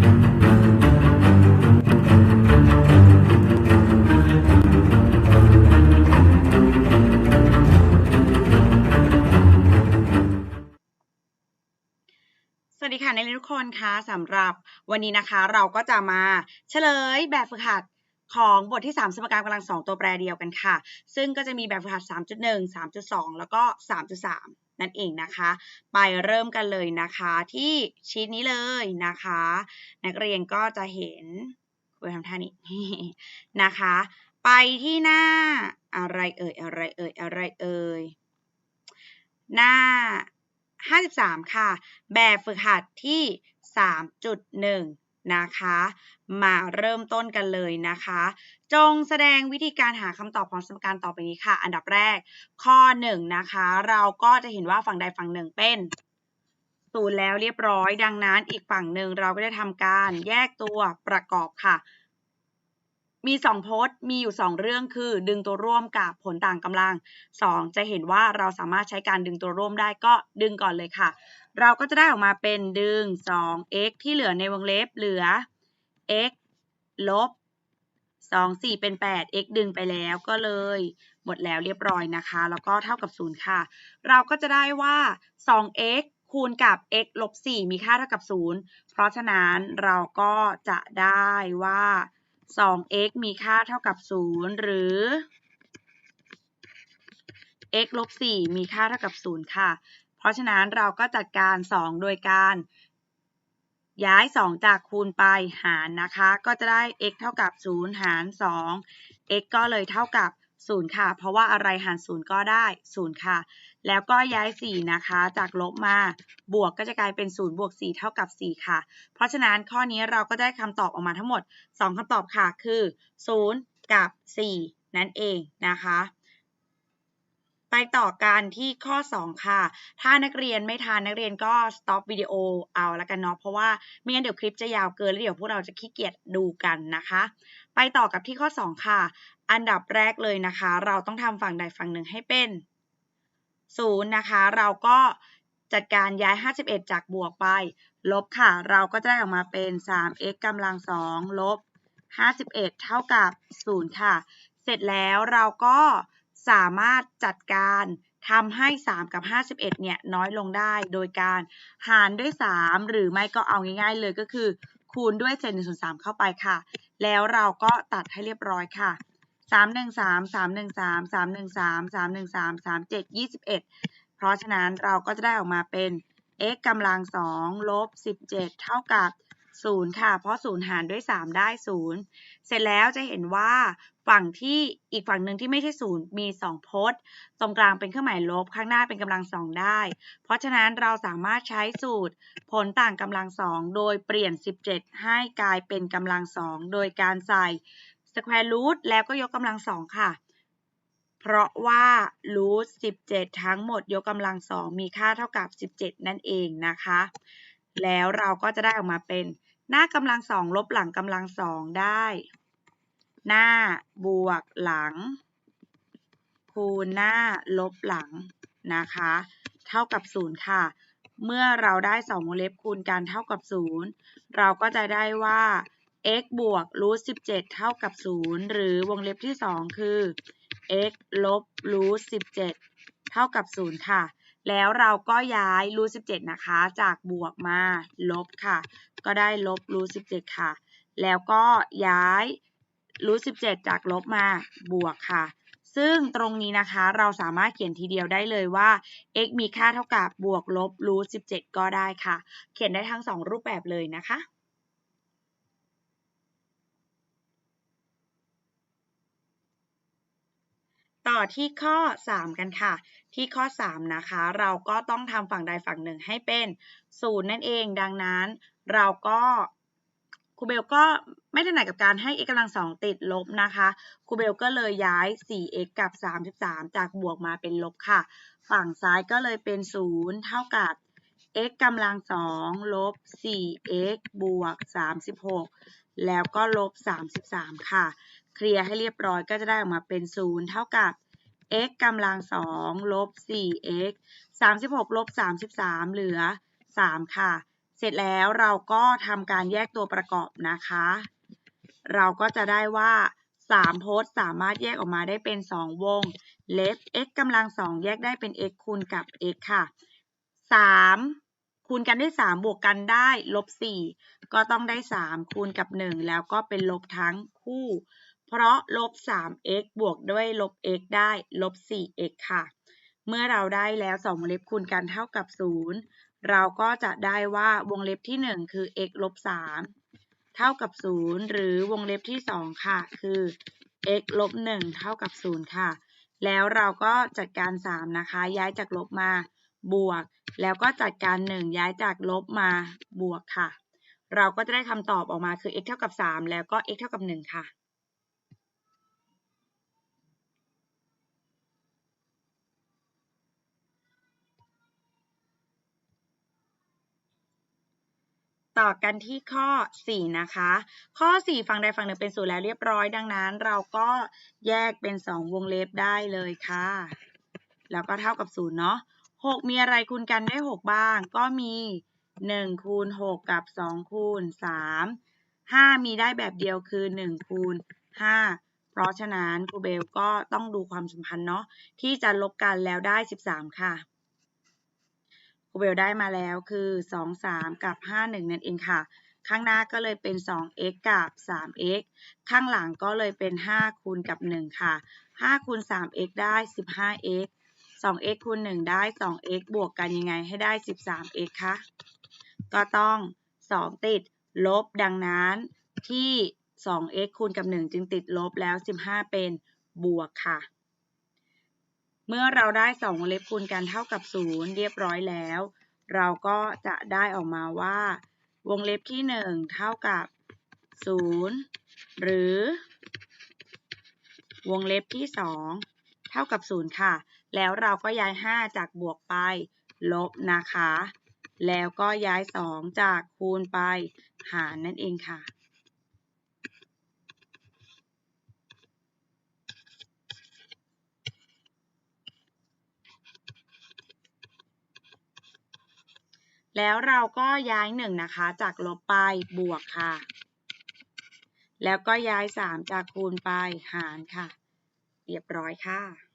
สวัสดีค่ะนักเรียนทุกคนคะสำหรับวันนี้นะคะ เราก็จะมาเฉลยแบบฝึกหัดของบทที่ 3 สมการกำลังสองตัวแปรเดียวกันค่ะ ซึ่งก็จะมีแบบฝึกหัด 3.1 3.2 แล้วก็ 3.3 นั่นเองนะคะ ไปเริ่มกันเลยนะคะที่ชีตนี้เลยนะคะ นักเรียนก็จะเห็นคุยทำท่านี้นะคะ ไปที่หน้าอะไรเอ่ยอะไรเอ่ยอะไรเอ่ยหน้า 53 ค่ะ แบบฝึกหัดที่ 3.1 นะคะ มาเริ่มต้นกันเลยนะคะ จงแสดงวิธีการหาคำตอบของสมการต่อไปนี้ค่ะ อันดับแรก ข้อ 1 นะคะ เราก็จะเห็นว่าฝั่งใดฝั่งหนึ่งเป็นศูนย์แล้วเรียบร้อย ดังนั้นอีกฝั่งหนึ่งเราก็ได้ทำการแยกตัวประกอบค่ะ มีสองโพสต์มีอยู่สองเรื่องคือ ดึงตัวร่วมกับผลต่างกำลัง2จะเห็นว่าเราสามารถใช้การดึงตัวร่วมได้ก็ดึงก่อนเลยค่ะ เราก็จะได้ออกมาเป็นดึง 2x ที่เหลือในวงเล็บเหลือ x ลบ2 4 เป็น 8 x ดึงไปแล้วก็เลย หมดแล้วเรียบร้อยนะคะ แล้วก็เท่ากับ 0 ค่ะ เราก็จะได้ว่า 2x คูณกับ x ลบ4มีค่าเท่ากับ 0 เพราะฉะนั้นเราก็จะได้ว่า 2x มีค่าเท่ากับ 0 หรือ x ลบ4มีค่าเท่ากับ 0 ค่ะ เพราะฉะนั้นเราก็จัดการ 2 โดยการย้าย 2 จากคูณไปหารนะคะ ก็จะได้ x เท่ากับ 0 หาร 2 x ก็เลยเท่ากับ 0 ค่ะ เพราะว่าอะไรหาร 0 ก็ได้ 0 ค่ะ แล้วก็ย้าย 4 นะคะ จากลบมา บวกก็จะกลายเป็น 0 บวก 4 เท่ากับ 4 ค่ะ เพราะฉะนั้นข้อนี้เราก็ได้คำตอบออกมาทั้งหมด 2 คำตอบค่ะ คือ 0 กับ 4 นั่นเองนะคะ ไปต่อกันที่ข้อ 2 ค่ะ ถ้านักเรียนไม่ทานนักเรียนก็ stop วิดีโอเอาแล้วกันเนาะ เพราะว่าไม่งั้นเดี๋ยวคลิปจะยาวเกินแล้วเดี๋ยวพวกเราจะขี้เกียจดูกันนะคะ ไปต่อกับที่ข้อ 2 ค่ะ อันดับแรกเลยนะคะ เราต้องทำฝั่งใดฝั่งหนึ่งให้เป็น 0 นะคะ เราก็จัดการย้าย 51 จากบวกไป ลบค่ะ เราก็จะได้ออกมาเป็น 3x กำลัง 2 ลบ 51 เท่ากับ 0 ค่ะ เสร็จแล้วเราก็สามารถจัดการทำให้ 3 กับ 51 เนี่ย น้อยลงได้โดยการหารด้วย 3 หรือไม่ก็เอาง่าย ๆ เลยก็คือ คูณด้วยเศษ1ส่วน3เข้าไปค่ะ แล้วเราก็ตัดให้เรียบร้อยค่ะ 3 1 3 3 1 3 3 1 3 3 1 3 3 7 21เจ็ดยี่สิบเอ็ดเพราะฉะนั้นเราก็จะได้ออกมาเป็น x กำลัง2ลบ17เจ็ดเท่ากับ0ค่ะ เพราะ0หารด้วย3ได้0เสร็จแล้วจะเห็นว่าฝั่งที่อีกฝั่งหนึ่งที่ไม่ใช่0มี2พจน์ ตรงกลางเป็นเครื่องหมายลบข้างหน้าเป็นกำลัง2ได้ เพราะฉะนั้นเราสามารถใช้สูตรผลต่างกำลัง2โดยเปลี่ยน 17 ให้กลายเป็นกำลัง2โดยการใส่ square root แล้วก็ยกกำลัง2ค่ะ เพราะว่า root 17 ทั้งหมดยกกำลัง2มีค่าเท่ากับ 17 นั่นเองนะคะ แล้วเราก็จะได้ออกมาเป็นหน้ากำลัง2ลบหลังกำลัง2ได้ หน้าบวกหลัง คูณหน้าลบหลังนะคะ เท่ากับ 0 ค่ะ เมื่อเราได้2วงเล็บคูณกันเท่ากับ 0 เราก็จะได้ว่า x บวก root 17เท่ากับ0หรือวงเล็บที่2คือ x ลบ root 17เท่ากับ0ค่ะ แล้วเราก็ย้าย root 17นะคะ จากบวกมาลบค่ะ ก็ได้ลบ root 17ค่ะ แล้วก็ย้าย root 17จากลบมาบวกค่ะ ซึ่งตรงนี้นะคะเราสามารถเขียนทีเดียวได้เลยว่า x มีค่าเท่ากับบวกลบ root 17ก็ได้ค่ะ เขียนได้ทั้ง2รูปแบบเลยนะคะ ต่อที่ข้อ 3 กันค่ะ ที่ข้อ 3 นะคะ เราก็ต้องทำฝั่งใดฝั่งหนึ่งให้เป็น0นั่นเอง ดังนั้นเราก็ครูเบลก็ไม่ถนัดกับการให้ x กำลัง2ติดลบนะคะครูเบลก็เลยย้าย 4x กับ 33 จากบวกมาเป็นลบค่ะ ฝั่งซ้ายก็เลยเป็น 0 เท่ากับ x กำลัง2ลบ 4x บวก 36 แล้วก็ลบ 33 ค่ะ เคลียร์ให้เรียบร้อยก็จะได้ออกมาเป็น 0 เท่ากับ x กำลัง 2 ลบ 4x 36 ลบ 33 เหลือ 3 ค่ะ เสร็จแล้วเราก็ทำการแยกตัวประกอบนะคะ เราก็จะได้ว่า 3 โพสต์สามารถแยกออกมาได้เป็น 2 วง เล็บ x กำลัง 2 แยกได้เป็น x คูณกับ x ค่ะ 3 คูณกันได้ 3 บวกกันได้ลบ4ก็ต้องได้ 3 คูณกับ 1 แล้วก็เป็นลบทั้งคู่ เพราะลบ 3x บวกด้วยลบ x ได้ลบ 4x ค่ะ เมื่อเราได้แล้ว 2 วงเล็บคูณกันเท่ากับ 0 เราก็จะได้ว่าวงเล็บที่ 1 คือ x ลบ 3 เท่ากับ 0 หรือวงเล็บที่ 2 ค่ะ คือ x ลบ 1 เท่ากับ 0 ค่ะ แล้วเราก็จัดการ 3 นะคะ ย้ายจากลบมา บวก แล้วก็จัดการ 1 ย้ายจากลบมาบวกค่ะ เราก็จะได้คำตอบออกมาคือ x เท่ากับ 3 แล้วก็ x เท่ากับ 1 ค่ะต่อกันที่ข้อ 4 นะคะ ข้อ 4 ฝั่งใดฝั่งหนึ่งเป็นศูนย์แล้วเรียบร้อยดังนั้น เราก็แยกเป็น 2 วงเล็บได้เลยค่ะ แล้วก็เท่ากับ0เนาะ 6 มีอะไรคูณกันได้ 6 บ้าง ก็มี 1 คูณ 6 กับ 2 คูณ 3 5 มีได้แบบเดียวคือ 1 คูณ 5 เพราะฉะนั้นครูเบลก็ต้องดูความสัมพันธ์เนาะที่จะลบกันแล้วได้ 13 ค่ะครูเบลได้มาแล้วคือ 2 3 กับ 5 1 นั่นเองค่ะ ข้างหน้าก็เลยเป็น 2x กับ 3x ข้างหลังก็เลยเป็น 5 คูณกับ 1 ค่ะ 5 คูณ 3x ได้ 15x 2x คูณ1ได้ 2x บวกกันยังไงให้ได้ 13x คะ ก็ต้อง 2 ติดลบดังนั้นที่ 2x คูณกับ 1 จึงติดลบแล้ว 15 เป็นบวกค่ะ เมื่อเราได้ 2 วงเล็บคูณกันเท่ากับ 0 เรียบร้อยแล้ว เราก็จะได้ออกมาว่า วงเล็บที่ 1 เท่ากับ 0 หรือ วงเล็บที่ 2 เท่ากับ 0 ค่ะ แล้วเราก็ย้าย 5 จากบวกไป ลบนะคะ แล้วก็ย้าย 2 จากคูณไปหารนั่นเองค่ะแล้วเราก็ย้าย1นะคะ จากลบไปบวกค่ะ แล้วก็ย้าย 3 จากคูณไปหารค่ะ เรียบร้อยค่ะ